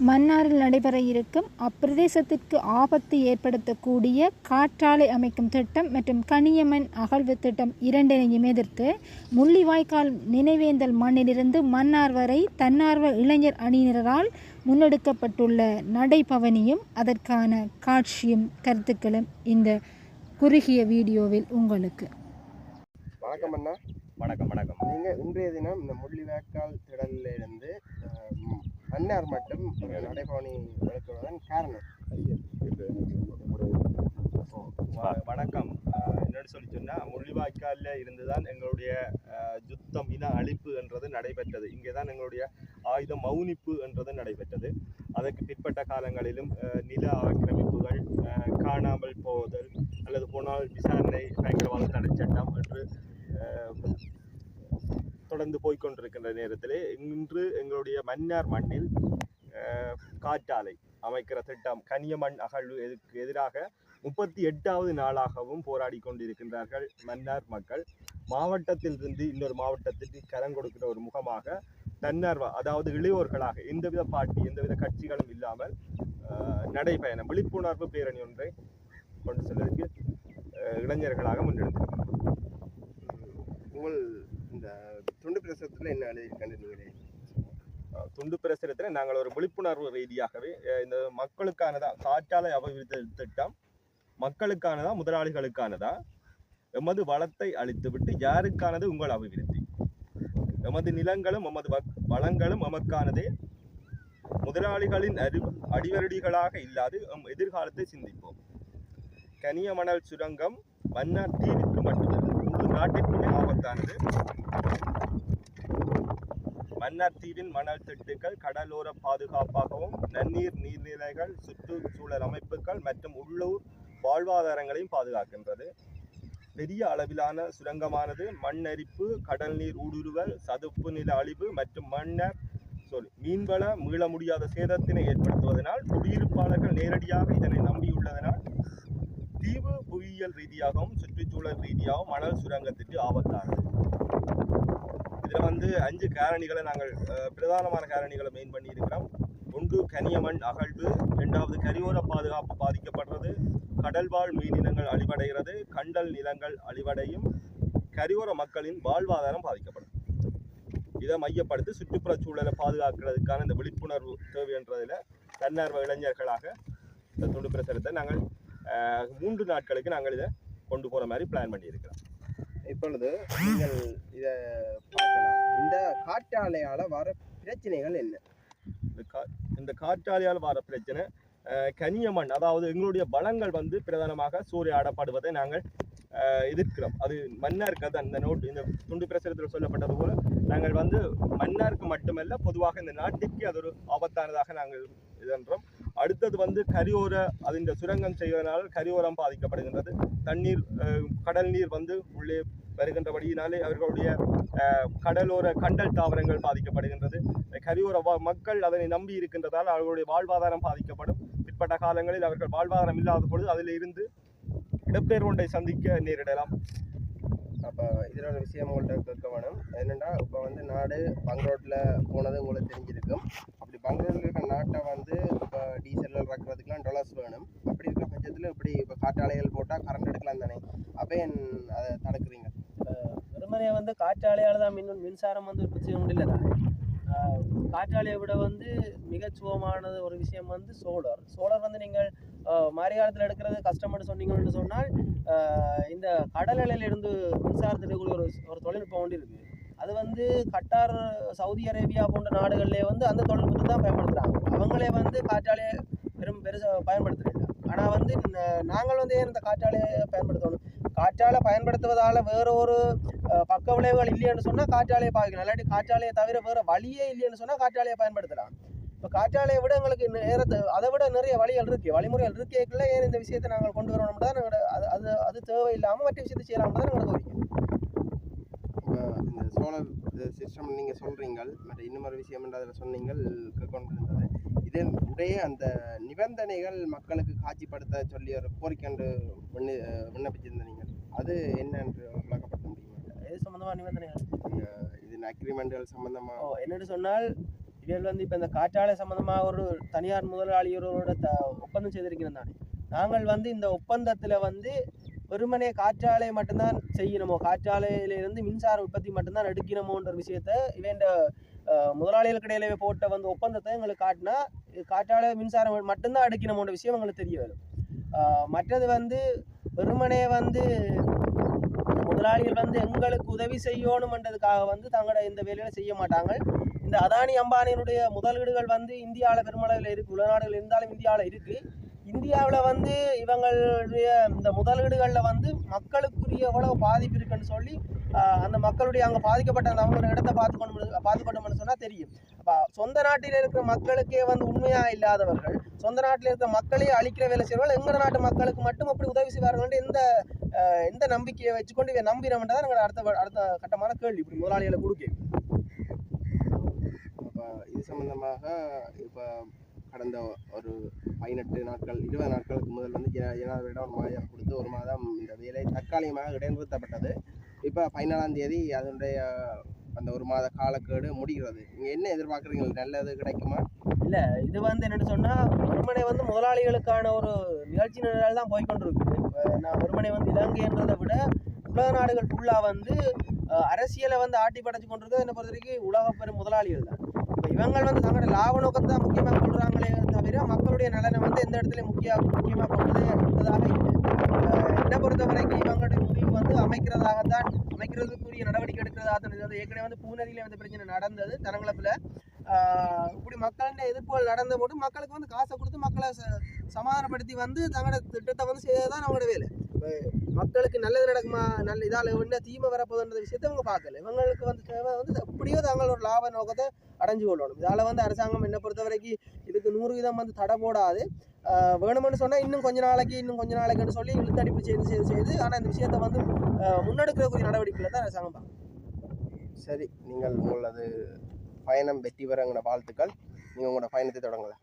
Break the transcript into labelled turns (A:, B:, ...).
A: மன்னாரில் நடைபெற இருக்கும் அப்பிரதேசத்திற்கு ஆபத்து ஏற்படுத்தக்கூடிய காற்றாலை அமைக்கும் திட்டம் மற்றும் கனியமண் அகழ்வு திட்டம் இரண்டினையும் எதிர்த்து முள்ளிவாய்க்கால் நினைவேந்தல் மண்ணிலிருந்து மன்னார் வரை தன்னார்வ இளைஞர் அணியினரால் முன்னெடுக்கப்பட்டுள்ள நடைபவனியும் அதற்கான காட்சியும் கருத்துக்களும் இந்த குறுகிய வீடியோவில் உங்களுக்கு.
B: வணக்கம் அண்ணா.
C: வணக்கம் வணக்கம்.
B: நீங்கள் இன்றைய தினம் இந்த முள்ளிவாய்க்கால் மன்னார் மட்டும் நடைபவனி வழக்குவதன் காரணம்.
C: வணக்கம். என்னோட சொல்லி சொன்னால் முள்ளிவாய்க்காலில் இருந்து தான் எங்களுடைய யுத்தம் இன அழிப்பு என்றது நடைபெற்றது. இங்கே தான் எங்களுடைய ஆயுத மௌனிப்பு என்றது நடைபெற்றது. அதற்கு பிற்பட்ட காலங்களிலும் நில ஆக்கிரமிப்புகள் காணாமல் போதல் அல்லது போனால் விசாரணை பயங்கரவாத தடை சட்டம் என்று தொடர்ந்து போய்க்கொண்டிருக்கின்ற நேரத்திலே இன்று எங்களுடைய மன்னார் மண்ணில் காற்றாலை அமைக்கிற திட்டம் கனியமண் அகழ்வு எதுக்கு எதிராக முப்பத்தி எட்டாவது நாளாகவும் போராடி கொண்டிருக்கின்றார்கள் மன்னார் மக்கள். மாவட்டத்திலிருந்து இன்னொரு மாவட்டத்திற்கு கரம் கொடுக்கிற ஒரு முகமாக தன்னார்வ அதாவது இளையோர்களாக எந்தவித பார்ட்டி எந்தவித கட்சிகளும் இல்லாமல் நடைபயணம் விழிப்புணர்வு பேரணி ஒன்றை கொண்டு செல்வதற்கு இளைஞர்களாக முன்னெடுத்திருக்கிறார்
B: உங்கள் இந்த துண்டு பிரசுரத்தில் என்ன எழுதியிருக்காண்டு நீங்களே
C: துண்டு பிரசுரத்தில் நாங்கள் ஒரு விழிப்புணர்வு ரீதியாகவே இந்த மக்களுக்கானதா காற்றாலை அபிவிருத்தி திட்டம் மக்களுக்கானதா முதலாளிகளுக்கானதா எமது வளத்தை அழித்துவிட்டு யாருக்கானது உங்கள் அபிவிருத்தி? எமது நிலங்களும் எமது வக்- வளங்களும் எமக்கானதே. முதலாளிகளின் அறி அடிவருடிகளாக இல்லாது எம் எதிர்காலத்தை சிந்திப்போம். கனிய மணல் சுரங்கம் மன்னார் தீவிற்கு மட்டுமல்ல நாட்டிற்குமே ஆபத்தானது? மன்னார் தீவின் மணல் திட்டுகள் கடலோர பாதுகாப்பாகவும் நன்னீர் நீர்நிலைகள் சுற்றுச்சூழல் அமைப்புகள் மற்றும் உள்ளூர் வாழ்வாதாரங்களையும் பாதுகாக்கின்றது. பெரிய அளவிலான சுரங்கமானது மண்ணரிப்பு கடல் நீர் ஊடுருவல் சதுப்பு நில அழிவு மற்றும் மன்னர் சாரி மீன்வள மீள முடியாத சேதத்தினை ஏற்படுத்துவதனால் குடியிருப்பாளர்கள் நேரடியாக இதனை நம்பியுள்ளதனால் தீவு புவியியல் ரீதியாகவும் சுற்றுச்சூழல் ரீதியாகவும் மணல் சுரங்கத்திற்கு ஆபத்தானது. இதில் வந்து அஞ்சு காரணிகளை நாங்கள் பிரதானமான காரணிகளை மெயின் பண்ணியிருக்கிறோம். ஒன்று கனியமண் அகழ்வு. இரண்டாவது கரியோர பாதுகாப்பு பாதிக்கப்படுறது. கடல்வாழ் மீனினங்கள் அழிவடைகிறது. கண்டல் நிலங்கள் அழிவடையும். கரியோர மக்களின் வாழ்வாதாரம் பாதிக்கப்படும் இதை மையப்படுத்தி சுற்றுப்புற சூழலை பாதுகாக்கிறதுக்கான இந்த விழிப்புணர்வு தேவைன்றதில் தன்னார்வ இளைஞர்களாக இந்த துண்டு பிரசுரத்தை நாங்கள் மூன்று நாட்களுக்கு நாங்கள் இதை கொண்டு போகிற மாதிரி பிளான் பண்ணியிருக்கிறோம்.
B: இப்பொழுது நீங்கள் இதை பார்க்கலாம். இந்த காற்றாலையால் வர பிரச்சனைகள் என்ன?
C: இந்த கா இந்த காற்றாலையால் வர பிரச்சனை கனிய மண் அதாவது எங்களுடைய பலங்கள் வந்து பிரதானமாக சூறையாடப்படுவதை நாங்கள் அஹ், எதிர்க்கிறோம். அது மன்னாருக்கு அது அந்த நோட் இந்த துண்டு பிரசுரத்தில் சொல்லப்பட்டது போல நாங்கள் வந்து மன்னாருக்கு மட்டுமல்ல பொதுவாக இந்த நாட்டிற்கு அது ஒரு ஆபத்தானதாக நாங்கள் இதன்றோம். அடுத்தது வந்து கரியோர அதில் சுரங்கம் செய்வதனால் கரியோரம் பாதிக்கப்படுகின்றது. தண்ணீர் கடல் நீர் வந்து உள்ளே வருகின்றபடியினாலே அவர்களுடைய கடலோர கண்டல் தாவரங்கள் பாதிக்கப்படுகின்றது. கரியோர மக்கள் அதனை நம்பி இருக்கின்றதால் அவர்களுடைய வாழ்வாதாரம் பாதிக்கப்படும். பிற்பட்ட காலங்களில் அவர்கள் வாழ்வாதாரம் இல்லாத பொழுது அதில் இருந்து இடப்பெயர்வொன்றை சந்திக்க நேரிடலாம்.
B: இதில் ஒரு விஷயம் உங்கள்கிட்ட கேட்க வேணும். என்னென்னா இப்போ வந்து நாடு பங்க்ரோட்டில் போனது உங்களுக்கு தெரிஞ்சிருக்கும். அப்படி பங்க்ரோட்டில் இருக்கிற நாட்டை வந்து இப்போ டீசல் இறக்குறதுக்குலாம் டொலர்ஸ் வேணும். அப்படி இருக்கிற பட்சத்தில் இப்படி இப்போ காற்றாலைகள் போட்டால் கரண்ட் எடுக்கலாம் தானே? அப்போ என் அதை தடுக்கிறீங்க?
D: வெறுமனே வந்து காற்றாலையால் தான் மின் மின்சாரம் வந்து உற்பத்தி முடியல தானே? காற்றாலையை விட வந்து மிகச் ஒரு விஷயம் வந்து சோலார். சோலார் வந்து நீங்கள் ஆஹ் காலத்தில் எடுக்கிறது கஷ்டம்னு சொன்னீங்கன்னு சொன்னால் இந்த கடல் அலையில இருந்து மின்சாரத்திற்குரிய ஒரு ஒரு தொழில்நுட்பம் ஒன்று இருக்குது அது வந்து கட்டார் சவுதி அரேபியா போன்ற நாடுகளிலே வந்து அந்த தொழில்நுட்பத்தை தான் பயன்படுத்துகிறாங்க அவங்களே வந்து காற்றாலையை பெரும் பெருசாக பயன்படுத்துகிறாங்க ஆனால் வந்து நாங்கள் வந்து ஏன் இந்த காற்றாலையை பயன்படுத்தணும்? காற்றாலை பயன்படுத்துவதால் வேற ஒரு பக்க விளைவுகள் இல்லைன்னு சொன்னால் காற்றாலையை பாதிக்கலாம். இல்லாட்டி காற்றாலையை தவிர வேறு வழியே இல்லைன்னு சொன்னால் காற்றாலையை பயன்படுத்தலாம். இப்போ காற்றாலையை விட எங்களுக்கு நேரத்தை அதை விட நிறைய வழிகள் இருக்கு. வழிமுறைகள் இருக்கேக்கில் ஏன் இந்த விஷயத்தை நாங்கள் கொண்டு வரணும் தான் எங்களோட அது அது அது தேவையில்லாமல் மற்ற விஷயத்தை செய்யலாம் தான் எங்களுக்கு கோரிக்கை
B: இந்த சோலார் சிஸ்டம் நீங்கள் சொல்கிறீங்க மற்ற இன்னொரு விஷயம் அதில் சொன்னீங்கள் கொண்டிருந்தது இதன் உடைய அந்த நிபந்தனைகள் மக்களுக்கு காட்சிப்படுத்த சொல்லி ஒரு கோரிக்கை விண்ண விண்ணப்பிச்சிருந்த நீங்கள் அது என்னென்று விளக்கப்படுத்த முடியுமா?
D: எது சம்மந்தமாக நிபந்தனைகள்?
B: இது அக்ரிமெண்ட்கள் சம்பந்தமாக
D: ஓ என்னென்னு சொன்னால் இவர்கள் வந்து இப்போ இந்த காற்றாலை சம்பந்தமாக ஒரு தனியார் முதலாளியோரோட த ஒப்பந்தம் செய்திருக்கிறோம் தானே. நாங்கள் வந்து இந்த ஒப்பந்தத்தில் வந்து வெறுமனே காற்றாலை மட்டும்தான் செய்யணுமோ? காற்றாலையிலிருந்து மின்சார உற்பத்தி மட்டும்தான் எடுக்கணுமோன்ற விஷயத்த இவன் முதலாளிகளுக்கு இடையில போட்ட வந்து ஒப்பந்தத்தை எங்களுக்கு காட்டினா காற்றால காற்றாலை மின்சாரம் மட்டும்தான் எடுக்கணுமோன்ற விஷயம் எங்களுக்கு தெரிய வரும். மற்றது வந்து வெறுமனே வந்து முதலாளிகள் வந்து எங்களுக்கு உதவி செய்யணும்ன்றதுக்காக வந்து தங்களோட இந்த வேலையில செய்ய மாட்டாங்க. இந்த அதானி அம்பானியினுடைய முதலீடுகள் வந்து இந்தியாவில் பெருமளவில் இருக்கு. உலநாடுகள் இருந்தாலும் இந்தியாவில் இருக்கு. இந்தியாவில் வந்து இவங்களுடைய இந்த முதலீடுகளில் வந்து மக்களுக்குரிய எவ்வளவு பாதிப்பு இருக்குன்னு சொல்லி அந்த மக்களுடைய அங்கே பாதிக்கப்பட்ட அந்த அவங்களோட இடத்த பார்த்துக்கணும் பார்த்துக்கணும்னு சொன்னால் தெரியும். அப்போ சொந்த நாட்டில் இருக்கிற மக்களுக்கே வந்து உண்மையாக இல்லாதவர்கள் சொந்த நாட்டில் இருக்கிற மக்களையே அழிக்கிற வேலை செய்வார்கள் எங்கள் நாட்டு மக்களுக்கு மட்டும் அப்படி உதவி செய்வார்கள் எந்த எந்த நம்பிக்கையை வச்சுக்கொண்டு இதை நம்பினோம்ன்றதான் எங்களோட அடுத்த அடுத்த கட்டமான கேள்வி இப்படி முதலாளிகளை கொடுக்க.
B: அப்போ இது சம்பந்தமாக இப்போ கடந்த ஒரு பதினெட்டு நாட்கள் இருபது நாட்களுக்கு முதல் வந்து ஜனாதிபதியிடம் ஒரு மாதம் கொடுத்து ஒரு மாதம் இந்த வேலை தற்காலிகமாக இடைநிறுத்தப்பட்டது. இப்போ பதினாலாம் தேதி அதனுடைய அந்த ஒரு மாத காலக்கேடு முடிகிறது. நீங்கள் என்ன எதிர்பார்க்குறீங்க? நல்லது கிடைக்குமா?
D: இல்லை இது வந்து என்னென்னு சொன்னால் வெறுமனை வந்து முதலாளிகளுக்கான ஒரு நிகழ்ச்சி நிலையால் தான் போய்கொண்டிருக்கு நான் வெறுமனை வந்து இலங்கைன்றதை விட உலக நாடுகள் ஃபுல்லாக வந்து அரசியலை வந்து ஆட்டி படைச்சு கொண்டிருக்கிறது என்னை பொறுத்த வரைக்கும் உலக பெரும் முதலாளிகள் தான். இப்போ இவங்க வந்து தங்களோட லாப நோக்கத்தை தான் முக்கியமாக கொள்றாங்களே தவிர மக்களுடைய நலனை வந்து எந்த இடத்துலையும் முக்கிய முக்கியமாக கொண்டதே இருந்ததாக இல்லை. என்னை பொறுத்த வரைக்கும் அமைக்கிறதாகத்தான் அமைக்கிறதுக்குரிய நடவடிக்கை எடுக்கிறதாக தான் இது ஏற்கனவே வந்து பூனரியில வந்து பிரச்சனை நடந்தது தனங்களப்பில் இப்படி மக்கள்கிட்ட எதிர்ப்புகள் நடந்த போது மக்களுக்கு வந்து காசை கொடுத்து மக்களை ச- சமாதானப்படுத்தி வந்து தங்களோட திட்டத்தை வந்து செய்யறதுதான் அவங்களோட வேலை. மக்களுக்கு நல்லது நடக்குமா நல்ல இதால் என்ன தீமை வரப்போகுதுன்ற விஷயத்தை இவங்க பார்க்கல. இவங்களுக்கு வந்து தேவை வந்து எப்படியோ தங்களோட லாப நோக்கத்தை அடைஞ்சு கொள்ளணும். இதால் வந்து அரசாங்கம் என்னை பொறுத்த வரைக்கும் இதுக்கு நூறு வீதம் வந்து தடை போடாது. வேணும்னு சொன்னால் இன்னும் கொஞ்ச நாளைக்கு இன்னும் கொஞ்ச நாளைக்குன்னு சொல்லி இழுத்தடிப்பு செய்து செய்து செய்து ஆனால் இந்த விஷயத்தை வந்து முன்னெடுக்கிறக்கூடிய நடவடிக்கையில் நடவடிக்கைகளை தான் அரசாங்கம் பார்க்கும்.
B: சரி நீங்கள் உங்களது பயணம் வெற்றி பெறங்கிற வாழ்த்துக்கள். நீங்கள் உங்களோட பயணத்தை தொடங்கலாம்